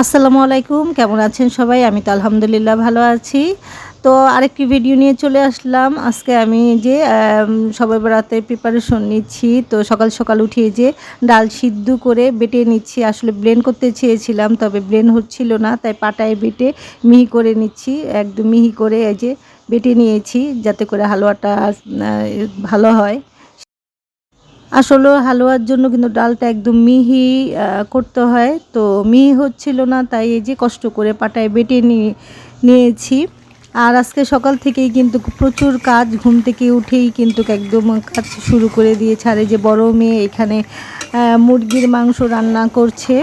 আসসালামু আলাইকুম, কেমন আছেন সবাই? আমি তো আলহামদুলিল্লাহ ভালো আছি। তো আরেকটি ভিডিও নিয়ে চলে আসলাম। আজকে আমি যে সবাই বেড়াতে প্রিপারেশন নিচ্ছি, তো সকাল সকাল উঠিয়ে যে ডাল সিদ্ধ করে বেটে নিচ্ছি। আসলে ব্লেন্ড করতে চেয়েছিলাম, তবে ব্লেন্ড হচ্ছিল না, তাই পাটায় বেটে মিহি করে নিচ্ছি, একদম মিহি করে এই যে বেটে নিয়েছি, যাতে করে হালুয়াটা ভালো হয়। আসলে হালুয়ার জন্য কিন্তু ডালটা একদম মিহি করতে হয়। তো মিহি হচ্ছিল না, তাই এই যে কষ্ট করে পাটায় বেটে নিয়ে নিয়েছি। আর আজকে সকাল থেকেই কিন্তু প্রচুর কাজ, ঘুম থেকে উঠেই কিন্তু একদম কাজ শুরু করে আর এই যে বড় মেয়ে এখানে মুরগির মাংস রান্না করছে।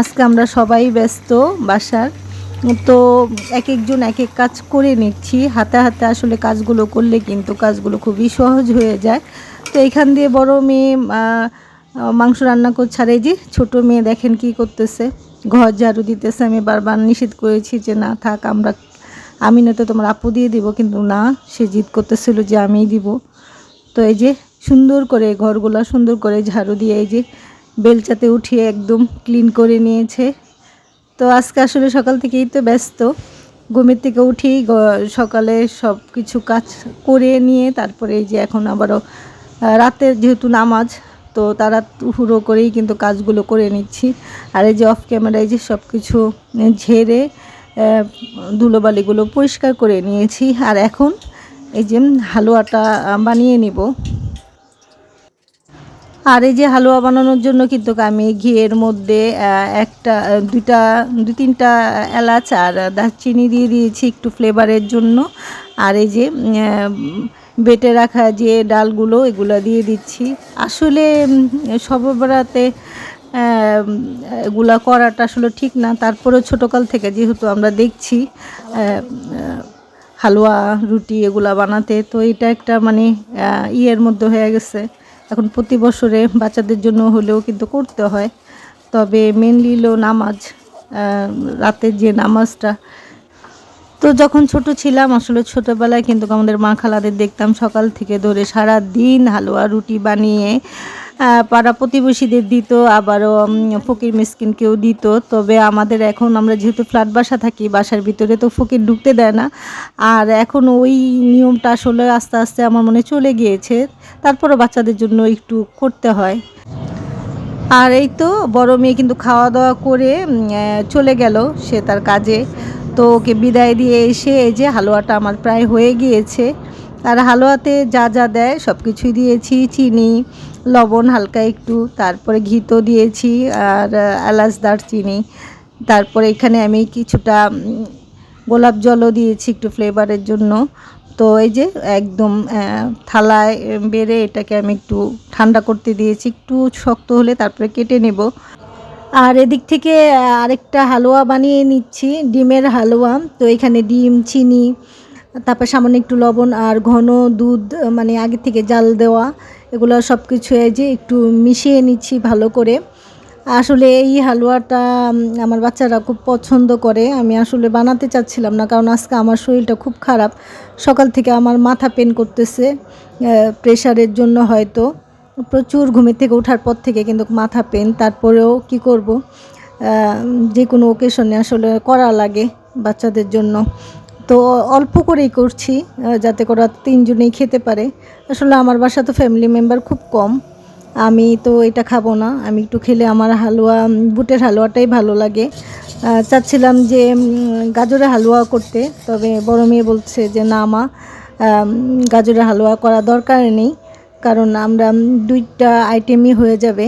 আজকে আমরা সবাই ব্যস্ত বাসার। তো এক একজন এক এক কাজ করে নিচ্ছি। হাতে হাতে আসলে কাজগুলো করলে কিন্তু কাজগুলো খুবই সহজ হয়ে যায়। তো এখান দিয়ে বড় মেয়ে মাংস রান্না করছে। আর এই যে ছোটো মেয়ে দেখেন কি করতেছে। ঘর ঝাড়ু দিতেছে। আমি বারবার নিষেধ করেছি যে, না, থাক, আমরা, আমি না তো তোমার আপু দিয়ে দিব। কিন্তু না, সে জিদ করতেছিল যে, আমিই দিব। তো এই যে সুন্দর করে ঘরগুলা সুন্দর করে ঝাড়ু দিয়ে এই যে বেলচাতে উঠিয়ে একদম ক্লিন করে নিয়েছে। তো আজকে আসলে সকাল থেকেই তো ব্যস্ত। ঘুমের থেকে উঠেই গ- সকালে সব কিছু কাজ করে নিয়ে তারপরে এই যে এখন আবারও রাতের যেহেতু নামাজ, তো তারা হুড়ো করেই কিন্তু কাজগুলো করে নিচ্ছি। আর এই যে অফ ক্যামেরায় যে সব কিছু ঝেড়ে ধুলোবালিগুলো পরিষ্কার করে নিয়েছি। আর এখন এই যে হালুয়াটা বানিয়ে নিব। আর এই যে হালুয়া বানানোর জন্য কিন্তু আমি ঘিয়ের মধ্যে একটা, দুইটা দু তিনটা এলাচ আর দারচিনি দিয়ে দিয়েছি একটু ফ্লেভারের জন্য। আর এই যে বেটে রাখা যে ডালগুলো, এগুলো দিয়ে দিচ্ছি। আসলে সবরাতে এগুলা করাটা আসলে ঠিক না। তারপরেও ছোটোকাল থেকে যেহেতু আমরা দেখছি হালুয়া, রুটি এগুলা বানাতে, তো এটা একটা মানে ইয়ের মধ্যে হয়ে গেছে। এখন প্রতি বছরে বাচ্চাদের জন্য হলেও কিন্তু করতে হয়। তবে মেনলি হলো নামাজ রাতের যে নামাজটা। তো যখন ছোট ছিলাম, আসলে ছোটোবেলায় কিন্তু আমাদের মা খালাদের দেখতাম সকাল থেকে ধরে সারা দিন হালুয়া রুটি বানিয়ে পাড়া প্রতিবেশীদের দিত, আবারও ফকির মিসকিনকেও দিত। তবে আমাদের এখন আমরা যেহেতু ফ্ল্যাট বাসা থাকি, বাসার ভিতরে তো ফকির ঢুকতে দেয় না। আর এখন ওই নিয়মটা আসলে আস্তে আস্তে আমার মনে চলে গিয়েছে। তারপরও বাচ্চাদের জন্য একটু করতে হয়। আর এই তো বড় মেয়ে কিন্তু খাওয়া দাওয়া করে চলে গেল সে তার কাজে। তো ওকে বিদায় দিয়ে এসে এই যে হালুয়াটা আমার প্রায় হয়ে গিয়েছে। আর হালুয়াতে যা যা দেয় সব কিছুই দিয়েছি, চিনি লবণ হালকা একটু, তারপরে ঘি তো দিয়েছি আর এলাচ দারচিনি। তারপরে এখানে আমি কিছুটা গোলাপ জলও দিয়েছি একটু ফ্লেভারের জন্য। তো এই যে একদম থালায় বেড়ে এটাকে আমি একটু ঠান্ডা করতে দিয়েছি। একটু শক্ত হলে তারপরে কেটে নেব। আর এদিক থেকে আরেকটা হালুয়া বানিয়ে নিচ্ছি, ডিমের হালুয়া। তো এখানে ডিম, চিনি, তারপর সামান্য একটু লবণ আর ঘন দুধ মানে আগে থেকে জাল দেওয়া। এগুলো সব কিছু যে একটু মিশিয়ে নিচ্ছি ভালো করে। আসলে এই হালুয়াটা আমার বাচ্চারা খুব পছন্দ করে। আমি আসলে বানাতে চাচ্ছিলাম না, কারণ আজকে আমার শরীরটা খুব খারাপ। সকাল থেকে আমার মাথা পেন করতেছে প্রেশারের জন্য হয়তো। প্রচুর ঘুমের থেকে ওঠার পর থেকে কিন্তু মাথা পেন তারপরেও কি করব? যে কোনো ওকেশনে আসলে করা লাগে বাচ্চাদের জন্য। তো অল্প করেই করছি যাতে করে তিনজনেই খেতে পারে। আসলে আমার বাসা তো ফ্যামিলি মেম্বার খুব কম। আমি তো এটা খাব না, আমি একটু খেলে আমার হালুয়া বুটের হালুয়াটাই ভালো লাগে। চাচ্ছিলাম যে গাজরের হালুয়া করতে, তবে বড় মেয়ে বলছে যে, না মা গাজরের হালুয়া করা দরকার নেই, কারণ আমরা দুইটা আইটেমই হয়ে যাবে।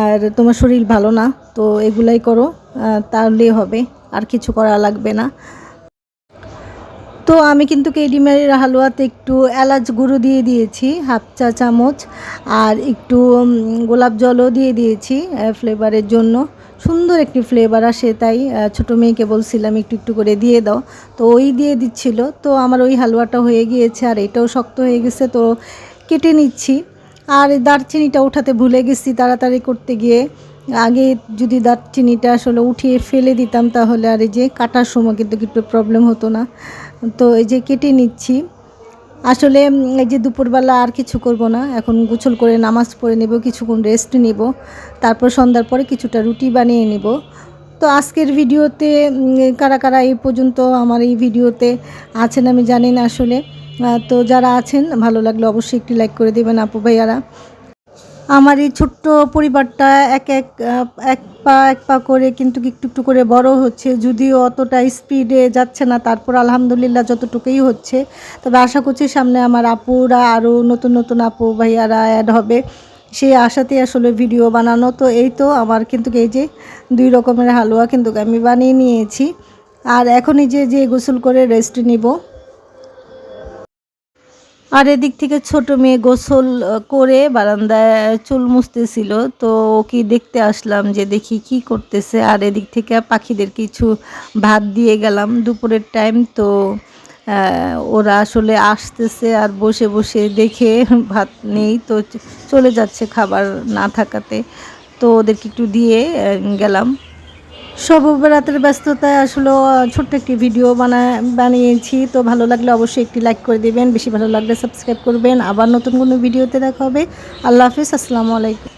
আর তোমার শরীর ভালো না, তো এগুলাই করো তাহলেই হবে, আর কিছু করা লাগবে না। তো আমি কিন্তু ডিমের হালুয়াতে একটু এলাচ গুঁড়ো দিয়ে দিয়েছি, হাফ চা চামচ, আর একটু গোলাপ জলও দিয়ে দিয়েছি ফ্লেভারের জন্য। সুন্দর একটি ফ্লেভার আসে তাই ছোটো মেয়েকে বলছিলাম একটু একটু করে দিয়ে দাও। তো ওই দিয়ে দিচ্ছিল, তো আমার ওই হালুয়াটা হয়ে গিয়েছে, আর এটাও শক্ত হয়ে গেছে, তো কেটে নিচ্ছি। আর দারচিনিটা উঠাতে ভুলে গেছি, তাড়াতাড়ি করতে গিয়ে। আগে যদি দারচিনিটা আসলে উঠিয়ে ফেলে দিতাম তাহলে আর এই যে কাটার সময় কিন্তু একটু প্রবলেম হতো না। তো এই যে কেটে নিচ্ছি। আসলে এই যে দুপুরবেলা আর কিছু করব না। এখন গোসল করে নামাজ পড়ে নেব, কিছুক্ষণ রেস্ট নেব। তারপর সন্ধ্যার পরে কিছুটা রুটি বানিয়ে নেব। তো আজকের ভিডিওতে কারা কারা এই পর্যন্ত আমার এই ভিডিওতে আছেন আমি জানি না আসলে। তো যারা আছেন, ভালো লাগলে অবশ্যই একটি লাইক করে দেবেন আপু ভাইয়ারা। আমার এই ছোট্ট পরিবারটা এক এক এক পা এক পা করে কিন্তু একটু একটু করে বড় হচ্ছে। যদিও অতটা স্পিডে যাচ্ছে না, তারপর আলহামদুলিল্লাহ যতটুকুই হচ্ছে। তবে আশা করছি সামনে আমার আপুরা আরও নতুন নতুন আপু, ভাইয়ারা অ্যাড হবে। সেই আশাতেই আসলে ভিডিও বানানো। তো এই তো আমার কিন্তু এই যে দুই রকমের হালুয়া কিন্তু আমি বানিয়ে নিয়েছি। আর এখন এই যে যে গোসল করে রেস্ট নিব। আর এদিক থেকে ছোট মেয়ে গোসল করে বারান্দায় চুল মুছতেছিল। তো ওকে দেখতে আসলাম যে দেখি কি করতেছে। আর এদিক থেকে পাখিদের কিছু ভাত দিয়ে গেলাম দুপুরের টাইম তো ওরা আসলে আসতেছে আর বসে বসে দেখে ভাত নেই, তো চলে যাচ্ছে খাবার না থাকাতে। তো ওদেরকে একটু দিয়ে গেলাম। রাতের ব্যস্ততায় আসলে ছোট্ট একটি ভিডিও বানায় বানিয়েছি। তো ভালো লাগলে অবশ্যই একটি লাইক করে দেবেন। বেশি ভালো লাগলে সাবস্ক্রাইব করবেন। আবার নতুন কোনো ভিডিওতে দেখা হবে। আল্লাহ হাফিজ, আসসালামু আলাইকুম।